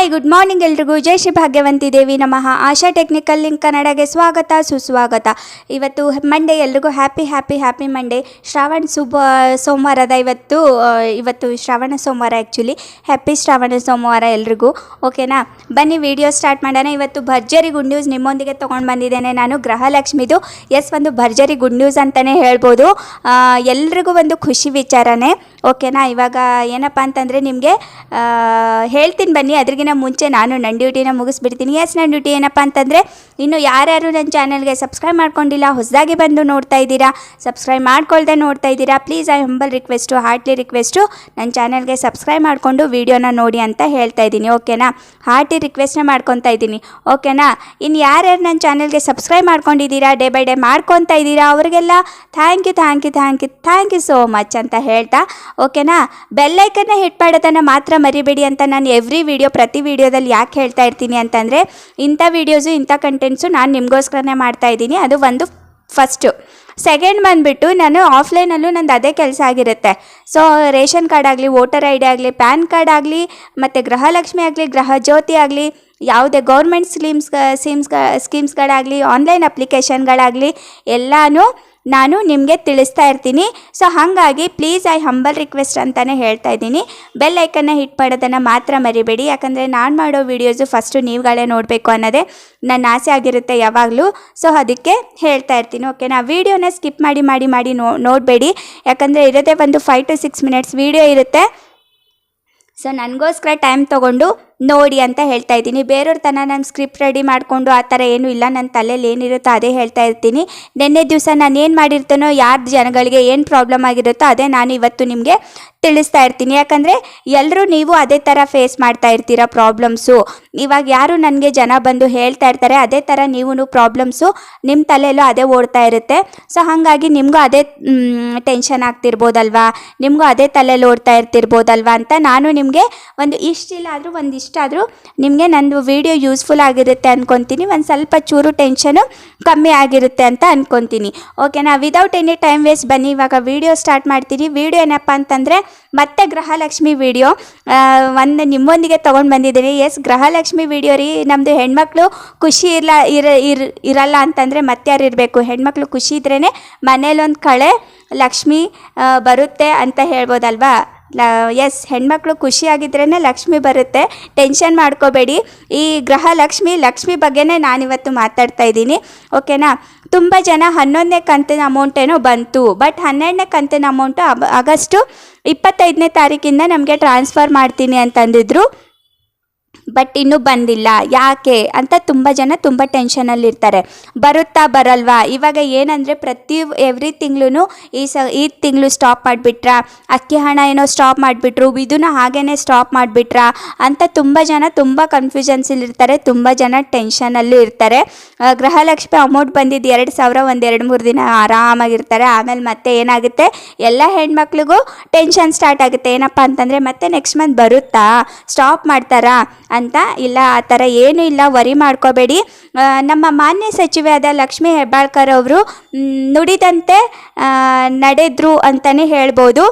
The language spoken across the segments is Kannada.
ಹಾಯ್, ಗುಡ್ ಮಾರ್ನಿಂಗ್ ಎಲ್ರಿಗೂ. ಜೈ ಶ್ರೀ ಭಾಗ್ಯವಂತಿ ದೇವಿ ನಮಃ. ಆಶಾ ಟೆಕ್ನಿಕಲ್ ಲಿಂಕ್ ಕನ್ನಡಗೆ ಸ್ವಾಗತ, ಸುಸ್ವಾಗತ. ಇವತ್ತು ಮಂಡೇ ಎಲ್ರಿಗೂ happy happy happy Monday Shravana ಸುಬ ಸೋಮವಾರದ ಇವತ್ತು ಇವತ್ತು ಶ್ರಾವಣ ಸೋಮವಾರ ಆ್ಯಕ್ಚುಲಿ ಹ್ಯಾಪಿ ಶ್ರಾವಣ ಸೋಮವಾರ ಎಲ್ರಿಗೂ. ಓಕೆನಾ ಬನ್ನಿ ವಿಡಿಯೋ ಸ್ಟಾರ್ಟ್ ಮಾಡೋಣ. ಇವತ್ತು ಭರ್ಜರಿ ಗುಡ್ ನ್ಯೂಸ್ ನಿಮ್ಮೊಂದಿಗೆ ತೊಗೊಂಡು ಬಂದಿದ್ದೇನೆ ನಾನು, ಗೃಹಲಕ್ಷ್ಮಿದು. ಎಸ್ ಒಂದು ಭರ್ಜರಿ ಗುಡ್ ನ್ಯೂಸ್ ಅಂತಲೇ ಹೇಳ್ಬೋದು. ಎಲ್ರಿಗೂ ಒಂದು ಖುಷಿ ವಿಚಾರನೇ. ಓಕೆನಾ ಇವಾಗ ಏನಪ್ಪ ಅಂತಂದರೆ ನಿಮಗೆ ಹೇಳ್ತೀನಿ ಬನ್ನಿ. ಅದ್ರಿಗಿನ ಮುಂಚೆ ನಾನು ನನ್ನ ಡ್ಯೂಟಿನ ಮುಗಿಸ್ಬಿಡ್ತೀನಿ. ಎಸ್ ನನ್ನ ಡ್ಯೂಟಿ ಏನಪ್ಪ ಅಂತಂದರೆ, ಇನ್ನು ಯಾರ್ಯಾರು ನನ್ನ ಚಾನಲ್ಗೆ ಸಬ್ಸ್ಕ್ರೈಬ್ ಮಾಡ್ಕೊಂಡಿಲ್ಲ, ಹೊಸದಾಗಿ ಬಂದು ನೋಡ್ತಾ ಇದ್ದೀರಾ ಸಬ್ಸ್ಕ್ರೈಬ್ ಮಾಡ್ಕೊಳ್ದೆ ನೋಡ್ತಾ ಇದ್ದೀರಾ please I humble request heartly request ನನ್ನ ಚಾನಲ್ಗೆ ಸಬ್ಸ್ಕ್ರೈಬ್ ಮಾಡಿಕೊಂಡು ವೀಡಿಯೋನ ನೋಡಿ ಅಂತ ಹೇಳ್ತಾ ಇದ್ದೀನಿ. ಓಕೆನಾ ಹಾರ್ಟಿ ರಿಕ್ವೆಸ್ಟ್ನ ಮಾಡ್ಕೊತಾ ಇದ್ದೀನಿ. ಓಕೆನಾ ಇನ್ನು ಯಾರ್ಯಾರು ನನ್ನ ಚಾನಲ್ಗೆ ಸಬ್ಸ್ಕ್ರೈಬ್ ಮಾಡ್ಕೊಂಡಿದ್ದೀರಾ ಡೇ ಬೈ ಡೇ ಮಾಡ್ಕೊತಾ ಇದ್ದೀರಾ, ಅವರಿಗೆಲ್ಲ thank you thank you thank you thank you so much ಅಂತ ಹೇಳ್ತಾ ಓಕೆನಾ ಬೆಲ್ಲೈಕನ್ನ ಹಿಟ್ ಮಾಡೋದನ್ನು ಮಾತ್ರ ಮರಿಬೇಡಿ ಅಂತ ನಾನು ಎವ್ರಿ ವಿಡಿಯೋ ಪ್ರತಿ ವಿಡಿಯೋದಲ್ಲಿ ಯಾಕೆ ಹೇಳ್ತಾ ಇರ್ತೀನಿ ಅಂತಂದರೆ, ಇಂಥ ವೀಡಿಯೋಸು ಇಂಥ ಕಂಟೆಂಟ್ಸು ನಾನು ನಿಮಗೋಸ್ಕರನೇ ಮಾಡ್ತಾ ಇದ್ದೀನಿ. ಅದು ಒಂದು ಫಸ್ಟು ಸೆಕೆಂಡ್ ಬಂದುಬಿಟ್ಟು ನಾನು ಆಫ್ಲೈನಲ್ಲೂ ನಂದು ಅದೇ ಕೆಲಸ ಆಗಿರುತ್ತೆ. ಸೊ ರೇಷನ್ ಕಾರ್ಡ್ ಆಗಲಿ, ವೋಟರ್ ಐ ಡಿ ಆಗಲಿ, ಪ್ಯಾನ್ ಕಾರ್ಡ್ ಆಗಲಿ, ಮತ್ತು ಗೃಹಲಕ್ಷ್ಮಿ ಆಗಲಿ, ಗೃಹ ಜ್ಯೋತಿ ಆಗಲಿ, ಯಾವುದೇ ಗೌರ್ಮೆಂಟ್ ಸ್ಕೀಮ್ಸ್ ಸ್ಕೀಮ್ಸ್ ಸ್ಕೀಮ್ಸ್ಗಳಾಗಲಿ ಆನ್ಲೈನ್ ಅಪ್ಲಿಕೇಶನ್ಗಳಾಗಲಿ ಎಲ್ಲನೂ ನಾನು ನಿಮಗೆ ತಿಳಿಸ್ತಾ ಇರ್ತೀನಿ. ಸೊ ಹಾಗಾಗಿ ಪ್ಲೀಸ್ ಐ ಹಂಬಲ್ ರಿಕ್ವೆಸ್ಟ್ ಅಂತಲೇ ಹೇಳ್ತಾ ಇದ್ದೀನಿ. ಬೆಲ್ ಐಕನ್ನ ಹಿಟ್ ಮಾಡೋದನ್ನು ಮಾತ್ರ ಮರಿಬೇಡಿ. ಯಾಕಂದರೆ ನಾನು ಮಾಡೋ ವೀಡಿಯೋಸು ಫಸ್ಟು ನೀವುಗಳೇ ನೋಡಬೇಕು ಅನ್ನೋದೇ ನನ್ನ ಆಸೆ ಆಗಿರುತ್ತೆ ಯಾವಾಗಲೂ. ಸೊ ಅದಕ್ಕೆ ಹೇಳ್ತಾ ಇರ್ತೀನಿ. ಓಕೆನಾ ವೀಡಿಯೋನ ಸ್ಕಿಪ್ ಮಾಡಿ ಮಾಡಿ ಮಾಡಿ ನೋ, ನೋಡಬೇಡಿ. ಯಾಕಂದರೆ ಇರೋದೇ ಒಂದು five to six minutes video ಇರುತ್ತೆ. ಸೊ ನನಗೋಸ್ಕರ ಟೈಮ್ ತೊಗೊಂಡು ನೋಡಿ ಅಂತ ಹೇಳ್ತಾ ಇದ್ದೀನಿ. ಬೇರೆಯವ್ರ ತನ ನಾನು ಸ್ಕ್ರಿಪ್ಟ್ ರೆಡಿ ಮಾಡಿಕೊಂಡು ಆ ಥರ ಏನೂ ಇಲ್ಲ. ನನ್ನ ತಲೆಯಲ್ಲಿ ಏನಿರುತ್ತೋ ಅದೇ ಹೇಳ್ತಾ ಇರ್ತೀನಿ. ನಿನ್ನೆ ದಿವಸ ನಾನು ಏನು ಮಾಡಿರ್ತೇನೋ ಯಾರು ಜನಗಳಿಗೆ ಏನು ಪ್ರಾಬ್ಲಮ್ ಆಗಿರುತ್ತೋ ಅದೇ ನಾನು ಇವತ್ತು ನಿಮಗೆ ತಿಳಿಸ್ತಾ ಇರ್ತೀನಿ. ಯಾಕಂದರೆ ಎಲ್ಲರೂ ನೀವು ಅದೇ ಥರ ಫೇಸ್ ಮಾಡ್ತಾ ಇರ್ತೀರ ಪ್ರಾಬ್ಲಮ್ಸು ಇವಾಗ ಯಾರು ನನಗೆ ಜನ ಬಂದು ಹೇಳ್ತಾ ಇರ್ತಾರೆ, ಅದೇ ಥರ ನೀವು ಪ್ರಾಬ್ಲಮ್ಸು ನಿಮ್ಮ ತಲೆಯಲ್ಲೂ ಅದೇ ಓಡ್ತಾ ಇರುತ್ತೆ. ಸೊ ಹಾಗಾಗಿ ನಿಮಗೂ ಅದೇ ಟೆನ್ಷನ್ ಆಗ್ತಿರ್ಬೋದಲ್ವಾ? ನಿಮಗೂ ಅದೇ ತಲೆಯಲ್ಲಿ ಓಡ್ತಾ ಇರ್ತಿರ್ಬೋದಲ್ವಾ ಅಂತ ನಾನು ನಿಮಗೆ ಒಂದು ಇಷ್ಟಿಲ್ಲ ಆದರೂ ಇಷ್ಟಾದರೂ ನಿಮಗೆ ನಂದು ವಿಡಿಯೋ ಯೂಸ್ಫುಲ್ ಆಗಿರುತ್ತೆ ಅಂದ್ಕೊತೀನಿ ಒಂದು ಸ್ವಲ್ಪ ಚೂರು ಟೆನ್ಷನು ಕಮ್ಮಿ ಆಗಿರುತ್ತೆ ಅಂತ ಅಂದ್ಕೊತೀನಿ ಓಕೆನಾ ವಿದೌಟ್ ಎನಿ ಟೈಮ್ ವೇಸ್ಟ್ ಬನ್ನಿ. ಇವಾಗ ವಿಡಿಯೋ ಸ್ಟಾರ್ಟ್ ಮಾಡ್ತೀನಿ ವಿಡಿಯೋ ಏನಪ್ಪ ಅಂತಂದರೆ ಮತ್ತೆ ಗೃಹಲಕ್ಷ್ಮಿ ವಿಡಿಯೋ ಒಂದು ನಿಮ್ಮೊಂದಿಗೆ ತೊಗೊಂಡು ಬಂದಿದ್ದೀನಿ. ಎಸ್ ಗೃಹಲಕ್ಷ್ಮಿ ವಿಡಿಯೋ ರೀ. ನಮ್ಮದು ಹೆಣ್ಮಕ್ಳು ಖುಷಿ ಇರಲ್ಲ ಇರ, ಇರ್, ಇರಲ್ಲ ಅಂತಂದರೆ ಮತ್ತಾರು ಇರಬೇಕು? ಹೆಣ್ಮಕ್ಳು ಖುಷಿ ಇದ್ರೇ ಮನೇಲೊಂದು ಕಳೆ ಲಕ್ಷ್ಮಿ ಬರುತ್ತೆ ಅಂತ ಹೇಳ್ಬೋದಲ್ವಾ? ಲ ಎಸ್ ಹೆಣ್ಮಕ್ಳು ಖುಷಿಯಾಗಿದ್ರೇ ಲಕ್ಷ್ಮಿ ಬರುತ್ತೆ. ಟೆನ್ಷನ್ ಮಾಡ್ಕೋಬೇಡಿ. ಈ ಗ್ರಹ ಲಕ್ಷ್ಮಿ ಲಕ್ಷ್ಮಿ ಬಗ್ಗೆನೇ ನಾನಿವತ್ತು ಮಾತಾಡ್ತಾ ಇದ್ದೀನಿ. ಓಕೆನಾ ತುಂಬ ಜನ ಹನ್ನೊಂದನೇ ಕಂತಿನ ಅಮೌಂಟೇನೋ ಬಂತು. ಬಟ್ ಹನ್ನೆರಡನೇ ಕಂತಿನ ಅಮೌಂಟು ಆಗಸ್ಟು ಇಪ್ಪತ್ತೈದನೇ ತಾರೀಕಿಂದ ನಮಗೆ ಟ್ರಾನ್ಸ್ಫರ್ ಮಾಡ್ತೀನಿ ಅಂತಂದಿದ್ರು. ಬಟ್ ಇನ್ನೂ ಬಂದಿಲ್ಲ. ಯಾಕೆ ಅಂತ ತುಂಬ ಜನ ತುಂಬ ಟೆನ್ಷನಲ್ಲಿರ್ತಾರೆ ಬರುತ್ತಾ ಬರಲ್ವಾ? ಇವಾಗ ಏನಂದರೆ ಪ್ರತಿ ಎವ್ರಿ ತಿಂಗಳು ಈ ಸ, ಈ ತಿಂಗಳು ಸ್ಟಾಪ್ ಮಾಡಿಬಿಟ್ರ? ಅಕ್ಕಿ ಹಣ ಏನೋ ಸ್ಟಾಪ್ ಮಾಡಿಬಿಟ್ರು. ಇದನ್ನು ಹಾಗೇ ಸ್ಟಾಪ್ ಮಾಡಿಬಿಟ್ರಾ? ಅಂತ ತುಂಬ ಜನ ತುಂಬ ಕನ್ಫ್ಯೂಷನ್ಸಲ್ಲಿರ್ತಾರೆ ತುಂಬ ಜನ ಟೆನ್ಷನಲ್ಲೂ ಇರ್ತಾರೆ. ಗೃಹಲಕ್ಷ್ಮಿ ಅಮೌಂಟ್ ಬಂದಿದ್ದು ಎರಡು ಸಾವಿರ, ಒಂದು ಎರಡು ಮೂರು ದಿನ ಆರಾಮಾಗಿರ್ತಾರೆ. ಆಮೇಲೆ ಮತ್ತೆ ಏನಾಗುತ್ತೆ? ಎಲ್ಲ ಹೆಣ್ಮಕ್ಳಿಗೂ ಟೆನ್ಷನ್ ಸ್ಟಾರ್ಟ್ ಆಗುತ್ತೆ. ಏನಪ್ಪ ಅಂತಂದರೆ ಮತ್ತೆ ನೆಕ್ಸ್ಟ್ ಮಂತ್ ಬರುತ್ತಾ? ಸ್ಟಾಪ್ ಮಾಡ್ತಾರಾ? ಅಂತ. ಇಲ್ಲ, ಆ ಥರ ಏನೂ ಇಲ್ಲ, ವರಿ ಮಾಡ್ಕೋಬೇಡಿ. ನಮ್ಮ ಮಾನ್ಯ ಸಚಿವೆ ಆದ ಲಕ್ಷ್ಮೀ ಹೆಬ್ಬಾಳ್ಕರ್ ಅವರು ನುಡಿದಂತೆ ನಡೆದ್ರು ಅಂತಲೇ ಹೇಳ್ಬೋದು.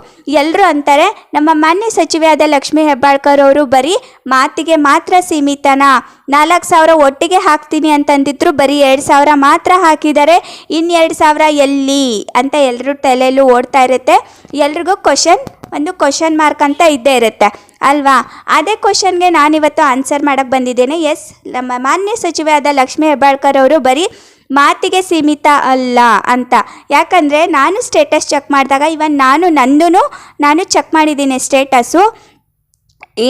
ಎಲ್ಲರೂ ಅಂತಾರೆ, ನಮ್ಮ ಮಾನ್ಯ ಸಚಿವೆ ಆದ ಲಕ್ಷ್ಮೀ ಹೆಬ್ಬಾಳ್ಕರ್ ಅವರು ಬರೀ ಮಾತಿಗೆ ಮಾತ್ರ ಸೀಮಿತನಾ? ನಾಲ್ಕು ಸಾವಿರ ಒಟ್ಟಿಗೆ ಹಾಕ್ತೀನಿ ಅಂತಂದಿದ್ರು ಬರೀ ಎರಡು ಸಾವಿರ ಮಾತ್ರ ಹಾಕಿದ್ದಾರೆ ಇನ್ನೆರಡು ಸಾವಿರ ಎಲ್ಲಿ? ಅಂತ ಎಲ್ಲರೂ ತಲೆಯಲ್ಲೂ ಓಡ್ತಾ ಇರುತ್ತೆ. ಎಲ್ರಿಗೂ ಕ್ವಶನ್ ಒಂದು ಕ್ವಶನ್ ಮಾರ್ಕ್ ಅಂತ ಇದ್ದೇ ಇರುತ್ತೆ. ಅಲ್ವಾ? ಅದೇ ಕ್ವಶನ್ಗೆ ನಾನಿವತ್ತು ಆನ್ಸರ್ ಮಾಡೋಕ್ಕೆ ಬಂದಿದ್ದೇನೆ. ಎಸ್ ನಮ್ಮ ಮಾನ್ಯ ಸಚಿವೆ ಆದ ಲಕ್ಷ್ಮೀ ಹೆಬ್ಬಾಳ್ಕರ್ ಅವರು ಬರೀ ಮಾತಿಗೆ ಸೀಮಿತ ಅಲ್ಲ ಅಂತ. ಯಾಕಂದರೆ ನಾನು ಸ್ಟೇಟಸ್ ಚೆಕ್ ಮಾಡಿದಾಗ ಇವನ್ ನಾನು ನಂದು ನಾನು ಚೆಕ್ ಮಾಡಿದ್ದೀನಿ ಸ್ಟೇಟಸ್ಸು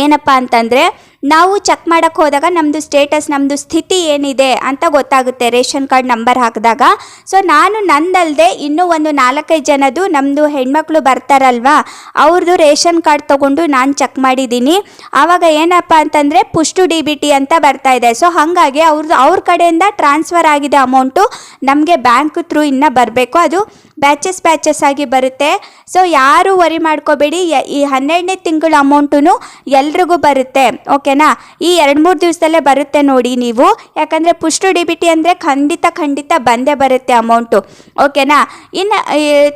ಏನಪ್ಪ ಅಂತಂದರೆ ನಾವು ಚೆಕ್ ಮಾಡೋಕ್ಕೆ ಹೋದಾಗ ನಮ್ಮದು ಸ್ಟೇಟಸ್ ನಮ್ಮದು ಸ್ಥಿತಿ ಏನಿದೆ ಅಂತ ಗೊತ್ತಾಗುತ್ತೆ ರೇಷನ್ ಕಾರ್ಡ್ ನಂಬರ್ ಹಾಕಿದಾಗ. ಸೊ ನಾನು ನಂದಲ್ಲದೆ ಇನ್ನೂ ಒಂದು ನಾಲ್ಕೈದು ಜನದು ನಮ್ಮದು ಹೆಣ್ಮಕ್ಳು ಬರ್ತಾರಲ್ವಾ ಅವ್ರದ್ದು ರೇಷನ್ ಕಾರ್ಡ್ ತೊಗೊಂಡು ನಾನು ಚೆಕ್ ಮಾಡಿದ್ದೀನಿ. ಆವಾಗ ಏನಪ್ಪ ಅಂತಂದರೆ ಪುಷ್ಟು ಡಿ ಬಿ ಟಿ ಅಂತ ಬರ್ತಾ ಇದೆ. ಸೊ ಹಾಗಾಗಿ ಅವ್ರದ್ದು ಅವ್ರ ಕಡೆಯಿಂದ ಟ್ರಾನ್ಸ್ಫರ್ ಆಗಿದೆ ಅಮೌಂಟು ನಮಗೆ ಬ್ಯಾಂಕ್ ಥ್ರೂ ಇನ್ನೂ ಬರಬೇಕು. ಅದು ಬ್ಯಾಚಸ್ ಬ್ಯಾಚಸ್ ಆಗಿ ಬರುತ್ತೆ. ಸೊ ಯಾರು ವರಿ ಮಾಡ್ಕೋಬೇಡಿ. ಈ ಹನ್ನೆರಡನೇ ತಿಂಗಳ ಅಮೌಂಟು ಎಲ್ರಿಗೂ ಬರುತ್ತೆ. ಓಕೆ ಓಕೆನಾ? ಈ ಎರಡು ಮೂರು ದಿವಸದಲ್ಲೇ ಬರುತ್ತೆ ನೋಡಿ ನೀವು. ಯಾಕಂದರೆ ಪುಷ್ಟು ಡಿ ಬಿ ಟಿ ಅಂದರೆ ಖಂಡಿತ ಖಂಡಿತ ಬಂದೇ ಬರುತ್ತೆ ಅಮೌಂಟು ಓಕೆನಾ? ಇನ್ನು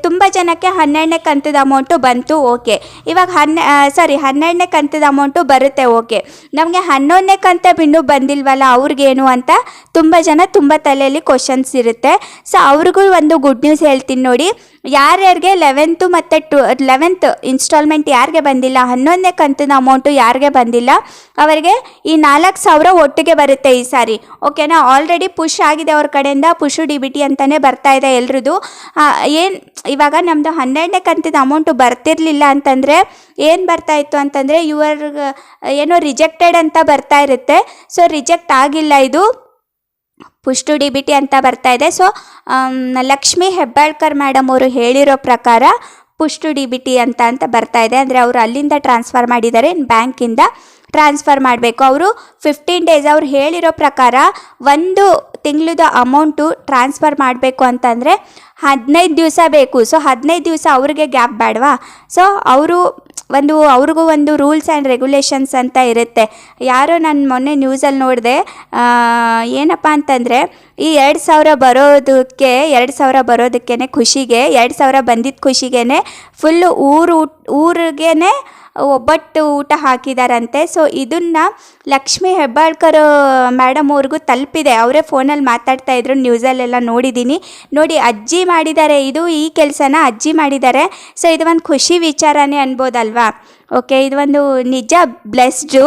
ತುಂಬ ಜನಕ್ಕೆ ಹನ್ನೆರಡನೇ ಕಂತದ ಅಮೌಂಟು ಬಂತು, ಓಕೆ. ಇವಾಗ ಹನ್ನೆ ಸಾರಿ ಹನ್ನೆರಡನೇ ಕಂತದ ಅಮೌಂಟು ಬರುತ್ತೆ, ಓಕೆ. ನಮಗೆ ಹನ್ನೊಂದನೇ ಕಂತ ಇನ್ನೂ ಬಂದಿಲ್ವಲ್ಲ, ಅವ್ರಿಗೇನು ಅಂತ ತುಂಬ ಜನ ತುಂಬ ತಲೆಯಲ್ಲಿ ಕ್ವಶನ್ಸ್ ಇರುತ್ತೆ. ಸೊ ಅವ್ರಿಗೂ ಒಂದು ಗುಡ್ ನ್ಯೂಸ್ ಹೇಳ್ತೀನಿ ನೋಡಿ. ಯಾರ್ಯಾರಿಗೆ ಲೆವೆಂತು ಮತ್ತು ಟು ಲೆವೆಂತ್ ಇನ್ಸ್ಟಾಲ್ಮೆಂಟ್ ಯಾರಿಗೆ ಬಂದಿಲ್ಲ, ಹನ್ನೊಂದನೇ ಕಂತಿನ ಅಮೌಂಟು ಯಾರಿಗೆ ಬಂದಿಲ್ಲ, ಅವರಿಗೆ ಈ ನಾಲ್ಕು ಸಾವಿರ ಒಟ್ಟಿಗೆ ಬರುತ್ತೆ ಈ ಸಾರಿ. ಓಕೆನಾ ಆಲ್ರೆಡಿ ಪುಷ್ ಆಗಿದೆ ಅವ್ರ ಕಡೆಯಿಂದ ಪುಷು ಡಿ ಬಿ ಟಿ ಅಂತಲೇ ಬರ್ತಾ ಇದೆ ಎಲ್ರದ್ದು ಏನು, ಇವಾಗ ನಮ್ಮದು ಹನ್ನೆರಡನೇ ಕಂತಿನ ಅಮೌಂಟು ಬರ್ತಿರ್ಲಿಲ್ಲ ಅಂತಂದರೆ ಏನು ಬರ್ತಾ ಇತ್ತು ಅಂತಂದರೆ ಯುವರ್ ಏನೋ ರಿಜೆಕ್ಟೆಡ್ ಅಂತ ಬರ್ತಾ ಇರುತ್ತೆ. ಸೊ ರಿಜೆಕ್ಟ್ ಆಗಿಲ್ಲ ಇದು. ಪುಷ್ಟು ಡಿ ಬಿ ಟಿ ಅಂತ ಬರ್ತಾ ಇದೆ. ಸೊ ಲಕ್ಷ್ಮಿ ಹೆಬ್ಬಾಳ್ಕರ್ ಮೇಡಮ್ ಅವರು ಹೇಳಿರೋ ಪ್ರಕಾರ ಪುಷ್ಟು ಡಿ ಬಿ ಟಿ ಅಂತ ಅಂತ ಬರ್ತಾ ಇದೆ. ಅಂದರೆ ಅವರು ಅಲ್ಲಿಂದ ಟ್ರಾನ್ಸ್ಫರ್ ಮಾಡಿದ್ದಾರೆ. ಬ್ಯಾಂಕಿಂದ ಟ್ರಾನ್ಸ್ಫರ್ ಮಾಡಬೇಕು. ಅವರು ಫಿಫ್ಟೀನ್ ಡೇಸ್ ಅವ್ರು ಹೇಳಿರೋ ಪ್ರಕಾರ ಒಂದು ತಿಂಗಳದ ಅಮೌಂಟು ಟ್ರಾನ್ಸ್ಫರ್ ಮಾಡಬೇಕು ಅಂತಂದರೆ ಹದಿನೈದು ದಿವಸ ಬೇಕು. ಸೊ ಹದಿನೈದು ದಿವಸ ಅವ್ರಿಗೆ ಗ್ಯಾಪ್ ಬೇಡವಾ? ಸೊ ಅವರು ಒಂದು, ಅವ್ರಿಗೂ ಒಂದು ರೂಲ್ಸ್ ಆ್ಯಂಡ್ ರೆಗ್ಯುಲೇಷನ್ಸ್ ಅಂತ ಇರುತ್ತೆ. ಯಾರೋ ನಾನು ಮೊನ್ನೆ ನ್ಯೂಸಲ್ಲಿ ನೋಡಿದೆ ಏನಪ್ಪ ಅಂತಂದರೆ, ಈ ಎರಡು ಸಾವಿರ ಬರೋದಕ್ಕೆ, ಎರಡು ಸಾವಿರ ಬರೋದಕ್ಕೇ ಖುಷಿಗೆ, ಎರಡು ಸಾವಿರ ಬಂದಿದ್ದ ಖುಷಿಗೆ ಫುಲ್ಲು ಊರು ಊರಿಗೇ ಒಬ್ಬಟ್ಟು ಊಟ ಹಾಕಿದಾರಂತೆ. ಸೊ ಇದನ್ನು ಲಕ್ಷ್ಮಿ ಹೆಬ್ಬಾಳ್ಕರ್ ಮೇಡಮ್ ಅವ್ರಿಗೂ ತಲುಪಿದೆ. ಅವರೇ ಫೋನಲ್ಲಿ ಮಾತಾಡ್ತಾ ಇದ್ರು ನ್ಯೂಸಲ್ಲೆಲ್ಲ ನೋಡಿದ್ದೀನಿ ನೋಡಿ, ಅಜ್ಜಿ ಮಾಡಿದ್ದಾರೆ. ಇದು ಈ ಕೆಲಸನ ಅಜ್ಜಿ ಮಾಡಿದ್ದಾರೆ. ಸೊ ಇದು ಒಂದು ಖುಷಿ ವಿಚಾರನೇ ಅನ್ಬೋದಲ್ವಾ? ಓಕೆ ಇದು ಒಂದು ನಿಜ ಬ್ಲೆಸ್ಡು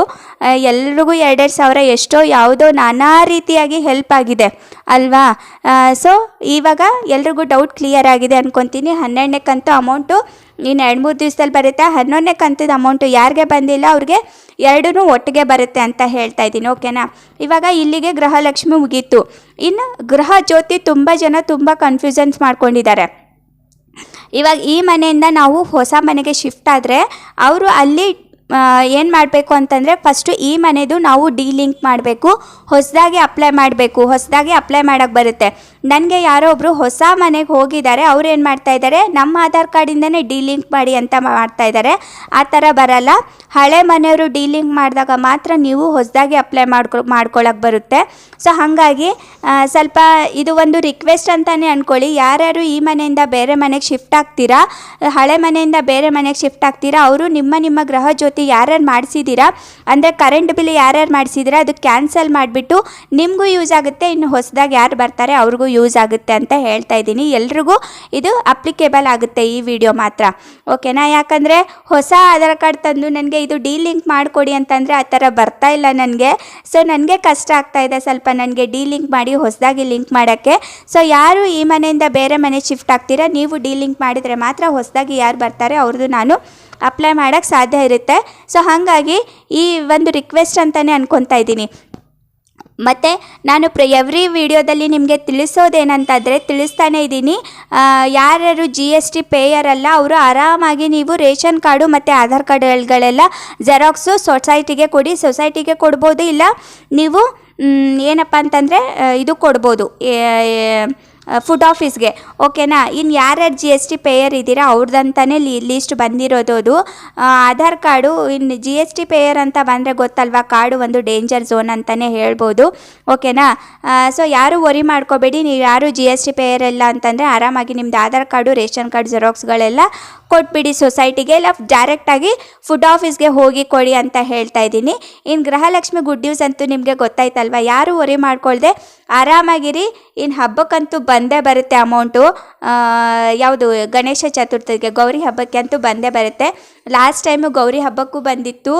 ಎಲ್ರಿಗೂ ಎರಡೆರಡು ಸಾವಿರ ಎಷ್ಟೋ ಯಾವುದೋ ನಾನಾ ರೀತಿಯಾಗಿ ಹೆಲ್ಪ್ ಆಗಿದೆ, ಅಲ್ವಾ? ಸೊ, ಇವಾಗ ಎಲ್ರಿಗೂ ಡೌಟ್ ಕ್ಲಿಯರ್ ಆಗಿದೆ ಅಂದ್ಕೊತೀನಿ ಹನ್ನೆರಡನೇ ಕಂತು ಅಮೌಂಟು ಇನ್ನು ಎರಡು ಮೂರು ದಿವಸದಲ್ಲಿ ಬರುತ್ತೆ. ಹನ್ನೊಂದನೇ ಕಂತದ ಅಮೌಂಟು ಯಾರಿಗೆ ಬಂದಿಲ್ಲ, ಅವ್ರಿಗೆ ಎರಡೂ ಒಟ್ಟಿಗೆ ಬರುತ್ತೆ ಅಂತ ಹೇಳ್ತಾ ಇದ್ದೀನಿ, ಓಕೆನಾ? ಇವಾಗ ಇಲ್ಲಿಗೆ ಗೃಹಲಕ್ಷ್ಮಿ ಮುಗೀತು. ಇನ್ನು ಗೃಹ ಜ್ಯೋತಿ ತುಂಬ ಜನ ತುಂಬ ಕನ್ಫ್ಯೂಷನ್ಸ್ ಮಾಡ್ಕೊಂಡಿದ್ದಾರೆ. ಇವಾಗ ಈ ಮನೆಯಿಂದ ನಾವು ಹೊಸ ಮನೆಗೆ ಶಿಫ್ಟ್ ಆದರೆ ಅವರು ಅಲ್ಲಿ ಏನು ಮಾಡಬೇಕು ಅಂತಂದರೆ ಫಸ್ಟು ಈ ಮನೆದು ನಾವು ಡಿಲಿಂಕ್ ಮಾಡಬೇಕು, ಹೊಸದಾಗಿ ಅಪ್ಲೈ ಮಾಡಬೇಕು, ಹೊಸದಾಗಿ ಅಪ್ಲೈ ಮಾಡೋಕ್ಕೆ ಬರುತ್ತೆ. ನನಗೆ ಯಾರೋ ಒಬ್ಬರು ಹೊಸ ಮನೆಗೆ ಹೋಗಿದ್ದಾರೆ ಅವ್ರು ಏನು ಮಾಡ್ತಾ ಇದ್ದಾರೆ ನಮ್ಮ ಆಧಾರ್ ಕಾರ್ಡಿಂದನೇ ಡಿಲಿಂಕ್ ಮಾಡಿ ಅಂತ ಮಾಡ್ತಾ ಇದ್ದಾರೆ ಆ ಥರ ಬರಲ್ಲ. ಹಳೆ ಮನೆಯವರು ಡಿಲಿಂಕ್ ಮಾಡಿದಾಗ ಮಾತ್ರ ನೀವು ಹೊಸದಾಗಿ ಅಪ್ಲೈ ಮಾಡ್ಕೊ ಮಾಡ್ಕೊಳಕ್ಕೆ ಬರುತ್ತೆ. ಸೊ ಹಾಗಾಗಿ ಸ್ವಲ್ಪ ಇದು ಒಂದು ರಿಕ್ವೆಸ್ಟ್ ಅಂತಲೇ ಅಂದ್ಕೊಳ್ಳಿ ಯಾರ್ಯಾರು ಈ ಮನೆಯಿಂದ ಬೇರೆ ಮನೆಗೆ ಶಿಫ್ಟ್ ಆಗ್ತೀರಾ, ಹಳೆ ಮನೆಯಿಂದ ಬೇರೆ ಮನೆಗೆ ಶಿಫ್ಟ್ ಆಗ್ತೀರಾ, ಅವರು ನಿಮ್ಮ ನಿಮ್ಮ ಗೃಹ ಜ್ಯೋತಿ ಯಾರ್ಯಾರು ಮಾಡಿಸಿದ್ದೀರಾ ಅಂದರೆ ಕರೆಂಟ್ ಬಿಲ್ ಯಾರ್ಯಾರು ಮಾಡಿಸಿದ್ದೀರಾ ಅದು ಕ್ಯಾನ್ಸಲ್ ಮಾಡಿಬಿಟ್ಟು ನಿಮಗೂ ಯೂಸ್ ಆಗುತ್ತೆ, ಇನ್ನು ಹೊಸದಾಗಿ ಯಾರು ಬರ್ತಾರೆ ಅವ್ರಿಗೂ ಯೂಸ್ ಆಗುತ್ತೆ ಅಂತ ಹೇಳ್ತಾ ಇದ್ದೀನಿ. ಎಲ್ರಿಗೂ ಇದು ಅಪ್ಲಿಕೇಬಲ್ ಆಗುತ್ತೆ ಈ ವಿಡಿಯೋ ಮಾತ್ರ. ಓಕೆನಾ ಯಾಕಂದರೆ ಹೊಸ ಆಧಾರ್ ಕಾರ್ಡ್ ತಂದು ನನಗೆ ಇದು ಲಿಂಕ್ ಮಾಡಿಕೊಡಿ ಅಂತಂದರೆ ಆ ಥರ ಬರ್ತಾ ಇಲ್ಲ ನನಗೆ. ಸೊ ನನಗೆ ಕಷ್ಟ ಆಗ್ತಾ ಇದೆ ಸ್ವಲ್ಪ ನನಗೆ ಲಿಂಕ್ ಮಾಡಿ ಹೊಸದಾಗಿ ಲಿಂಕ್ ಮಾಡೋಕ್ಕೆ. ಸೊ ಯಾರು ಈ ಮನೆಯಿಂದ ಬೇರೆ ಮನೆ ಶಿಫ್ಟ್ ಆಗ್ತೀರಾ? ನೀವು ಲಿಂಕ್ ಮಾಡಿದರೆ ಮಾತ್ರ ಹೊಸದಾಗಿ ಯಾರು ಬರ್ತಾರೆ ಅವ್ರದ್ದು ನಾನು ಅಪ್ಲೈ ಮಾಡೋಕ್ಕೆ ಸಾಧ್ಯ ಇರುತ್ತೆ. ಸೊ ಹಾಗಾಗಿ ಈ ಒಂದು ರಿಕ್ವೆಸ್ಟ್ ಅಂತಲೇ ಅನ್ಕೊತಾ ಇದ್ದೀನಿ. ಮತ್ತು ನಾನು ಪ್ರ ಎವ್ರಿ ವಿಡಿಯೋದಲ್ಲಿ ನಿಮಗೆ ತಿಳಿಸೋದೇನಂತಂದರೆ ತಿಳಿಸ್ತಾನೇ ಇದ್ದೀನಿ. ಯಾರ್ಯಾರು ಜಿ ಎಸ್ ಟಿ ಪೇಯರ್ ಅಲ್ಲ, ಅವರು ಆರಾಮಾಗಿ ನೀವು ರೇಷನ್ ಕಾರ್ಡು ಮತ್ತು ಆಧಾರ್ ಕಾರ್ಡ್ಗಳೆಲ್ಲ ಜೆರಾಕ್ಸು ಸೊಸೈಟಿಗೆ ಕೊಡಿ. ಸೊಸೈಟಿಗೆ ಕೊಡ್ಬೋದು ಇಲ್ಲ. ನೀವು ಏನಪ್ಪ ಅಂತಂದರೆ ಇದು ಕೊಡ್ಬೋದು. ಫುಡ್ ಆಫೀಸ್ಗೆ ಓಕೆನಾ ಇನ್ನು ಯಾರ್ಯಾರು ಜಿ ಎಸ್ ಟಿ ಪೇಯರ್ ಇದ್ದೀರಾ ಅವ್ರದ್ದಂತಾನೆ ಲೀಸ್ಟ್ ಬಂದಿರೋದು ಅದು. ಆಧಾರ್ ಕಾರ್ಡು ಇನ್ನು ಜಿ ಎಸ್ ಟಿ ಪೇಯರ್ ಅಂತ ಬಂದರೆ ಗೊತ್ತಲ್ವಾ? ಕಾರ್ಡು ಒಂದು ಡೇಂಜರ್ ಝೋನ್ ಅಂತಲೇ ಹೇಳ್ಬೋದು. ಓಕೆನಾ ಸೊ ಯಾರು ವರಿ ಮಾಡ್ಕೋಬೇಡಿ, ನೀವು ಯಾರು ಜಿ ಎಸ್ ಟಿ ಪೇಯರ್ ಇಲ್ಲ ಅಂತಂದರೆ ಆರಾಮಾಗಿ ನಿಮ್ಮದು ಆಧಾರ್ ಕಾರ್ಡು, ರೇಷನ್ ಕಾರ್ಡ್ ಜೆರಾಕ್ಸ್ಗಳೆಲ್ಲ ಕೊಟ್ಬಿಡಿ ಸೊಸೈಟಿಗೆ, ಇಲ್ಲ ಡೈರೆಕ್ಟಾಗಿ ಫುಡ್ ಆಫೀಸ್ಗೆ ಹೋಗಿ ಕೊಡಿ ಅಂತ ಹೇಳ್ತಾ ಇದ್ದೀನಿ. ಇನ್ನು ಗೃಹಲಕ್ಷ್ಮಿ ಗುಡ್ ನ್ಯೂಸ್ ಅಂತೂ ನಿಮಗೆ ಗೊತ್ತಾಯ್ತಲ್ವ? ಯಾರು ವರಿ ಮಾಡ್ಕೊಳ್ದೆ. ಆರಾಮಾಗಿರಿ. ಇನ್ನು ಹಬ್ಬಕ್ಕಂತೂ ಬಂದೇ ಬರುತ್ತೆ ಅಮೌಂಟು ಯಾವುದು ಗಣೇಶ ಚತುರ್ಥಿಗೆ ಗೌರಿ ಹಬ್ಬಕ್ಕೆ ಅಂತೂ ಬಂದೇ ಬರುತ್ತೆ. ಲಾಸ್ಟ್ ಟೈಮು ಗೌರಿ ಹಬ್ಬಕ್ಕೂ ಬಂದಿತ್ತು.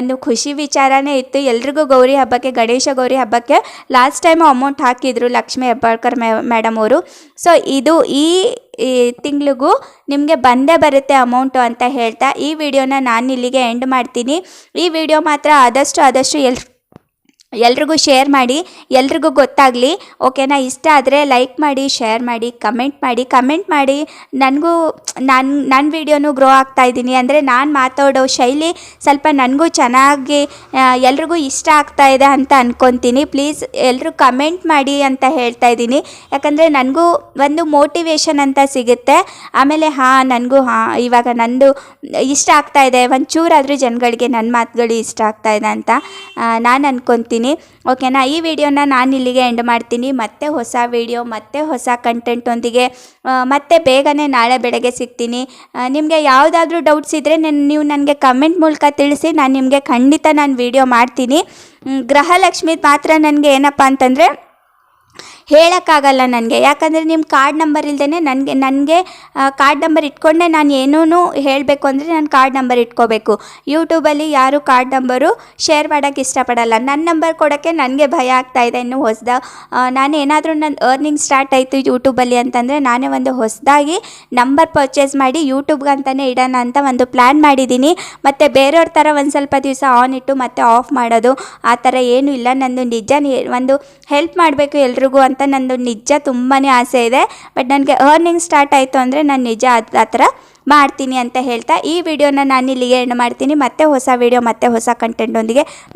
ಒಂದು ಖುಷಿ ವಿಚಾರನೇ ಇತ್ತು. ಎಲ್ರಿಗೂ ಗೌರಿ ಹಬ್ಬಕ್ಕೆ, ಗಣೇಶ ಗೌರಿ ಹಬ್ಬಕ್ಕೆ ಲಾಸ್ಟ್ ಟೈಮು ಅಮೌಂಟ್ ಹಾಕಿದ್ರು ಲಕ್ಷ್ಮೀ ಹೆಬ್ಬಾಳ್ಕರ್ ಮೇಡಮ್ ಅವರು. ಸೊ ಇದು ಈ ಈ ತಿಂಗಳಿಗೂ ನಿಮಗೆ ಬಂದೇ ಬರುತ್ತೆ ಅಮೌಂಟು ಅಂತ ಹೇಳ್ತಾ ಈ ವಿಡಿಯೋನ ನಾನು ಇಲ್ಲಿಗೆ ಎಂಡ್ ಮಾಡ್ತೀನಿ. ಈ ವಿಡಿಯೋ ಮಾತ್ರ ಆದಷ್ಟು ಆದಷ್ಟು ಎಲ್ ಎಲ್ರಿಗೂ ಶೇರ್ ಮಾಡಿ, ಎಲ್ರಿಗೂ ಗೊತ್ತಾಗಲಿ, ಓಕೆನಾ? ಇಷ್ಟ ಆದರೆ ಲೈಕ್ ಮಾಡಿ ಶೇರ್ ಮಾಡಿ ಕಮೆಂಟ್ ಮಾಡಿ ಕಮೆಂಟ್ ಮಾಡಿ. ನನಗೂ ನನ್ನ ನನ್ನ ವೀಡಿಯೋನು ಗ್ರೋ ಆಗ್ತಾ ಇದ್ದೀನಿ. ಅಂದರೆ ನಾನು ಮಾತಾಡೋ ಶೈಲಿ ಸ್ವಲ್ಪ ನನಗೂ ಚೆನ್ನಾಗಿ ಎಲ್ರಿಗೂ ಇಷ್ಟ ಆಗ್ತಾ ಇದೆ ಅಂತ ಅಂದ್ಕೊತೀನಿ ಪ್ಲೀಸ್ ಎಲ್ಲರೂ ಕಮೆಂಟ್ ಮಾಡಿ ಅಂತ ಹೇಳ್ತಾ ಇದ್ದೀನಿ. ಯಾಕಂದರೆ ನನಗೂ ಒಂದು ಮೋಟಿವೇಶನ್ ಅಂತ ಸಿಗುತ್ತೆ. ಆಮೇಲೆ ಹಾಂ, ನನಗೂ ಹಾಂ, ಇವಾಗ ನಂದು ಇಷ್ಟ ಆಗ್ತಾ ಇದೆ. ಒಂಚೂರಾದರೂ ಜನಗಳಿಗೆ ನನ್ನ ಮಾತುಗಳು ಇಷ್ಟ ಆಗ್ತಾ ಇದೆ ಅಂತ ನಾನು ಅನ್ಕೊತೀನಿ ಓಕೆನಾ ಈ ವಿಡಿಯೋನ ನಾನು ಇಲ್ಲಿಗೆ ಎಂಡ್ ಮಾಡ್ತೀನಿ. ಮತ್ತೆ ಹೊಸ ವಿಡಿಯೋ, ಮತ್ತೆ ಹೊಸ ಕಂಟೆಂಟೊಂದಿಗೆ ಮತ್ತೆ ಬೇಗನೆ ನಾಳೆ ಬೆಳಗ್ಗೆ ಸಿಗ್ತೀನಿ. ನಿಮಗೆ ಯಾವುದಾದ್ರೂ ಡೌಟ್ಸ್ ಇದ್ದರೆ ನೀವು ನನಗೆ ಕಮೆಂಟ್ ಮೂಲಕ ತಿಳಿಸಿ, ನಾನು ನಿಮಗೆ ಖಂಡಿತ ನಾನು ವಿಡಿಯೋ ಮಾಡ್ತೀನಿ. ಗೃಹಲಕ್ಷ್ಮಿ ಮಾತ್ರ ನನಗೆ ಏನಪ್ಪ ಅಂತಂದರೆ ಹೇಳೋಕ್ಕಾಗಲ್ಲ ನನಗೆ. ಯಾಕಂದರೆ ನಿಮ್ಮ ಕಾರ್ಡ್ ನಂಬರ್ ಇಲ್ಲದೇ ನನಗೆ ನನಗೆ ಕಾರ್ಡ್ ನಂಬರ್ ಇಟ್ಕೊಂಡೆ ನಾನು ಏನೂ ಹೇಳಬೇಕು ಅಂದರೆ ನಾನು ಕಾರ್ಡ್ ನಂಬರ್ ಇಟ್ಕೋಬೇಕು. ಯೂಟ್ಯೂಬಲ್ಲಿ ಯಾರು ಕಾರ್ಡ್ ನಂಬರು ಶೇರ್ ಮಾಡೋಕ್ಕೆ ಇಷ್ಟಪಡಲ್ಲ. ನನ್ನ ನಂಬರ್ ಕೊಡೋಕ್ಕೆ ನನಗೆ ಭಯ ಆಗ್ತಾ ಇದೆ ಇನ್ನು ಹೊಸ್ದ. ನಾನು ಏನಾದರೂ ನನ್ನ ಅರ್ನಿಂಗ್ ಸ್ಟಾರ್ಟ್ ಆಯಿತು ಯೂಟ್ಯೂಬಲ್ಲಿ ಅಂತಂದರೆ ನಾನೇ ಒಂದು ಹೊಸದಾಗಿ ನಂಬರ್ ಪರ್ಚೇಸ್ ಮಾಡಿ ಯೂಟ್ಯೂಬ್ಗೆ ಅಂತಲೇ ಇಡೋಣ ಅಂತ ಒಂದು ಪ್ಲ್ಯಾನ್ ಮಾಡಿದ್ದೀನಿ. ಮತ್ತು ಬೇರೆಯವ್ರ ಥರ ಒಂದು ಸ್ವಲ್ಪ ದಿವಸ ಆನ್ ಇಟ್ಟು ಮತ್ತೆ ಆಫ್ ಮಾಡೋದು. ಆ ಥರ ಏನೂ ಇಲ್ಲ. ನಂದು ನಿಜ ಒಂದು ಹೆಲ್ಪ್ ಮಾಡಬೇಕು ಎಲ್ರಿಗೂ ಅಂತ ನಂದು ನಿಜ ತುಂಬಾ ಆಸೆ ಇದೆ. ಬಟ್ ನನಗೆ ಅರ್ನಿಂಗ್ ಸ್ಟಾರ್ಟ್ ಆಯಿತು ಅಂದರೆ ನಾನು ನಿಜ ಆ ಥರ ಮಾಡ್ತೀನಿ ಅಂತ ಹೇಳ್ತಾ ಈ ವಿಡಿಯೋನ ನಾನು ಇಲ್ಲಿಗೆ ಎಂಡ್ ಮಾಡ್ತೀನಿ. ಮತ್ತೆ ಹೊಸ ವಿಡಿಯೋ ಮತ್ತೆ ಹೊಸ ಕಂಟೆಂಟೊಂದಿಗೆ ಮತ್ತೆ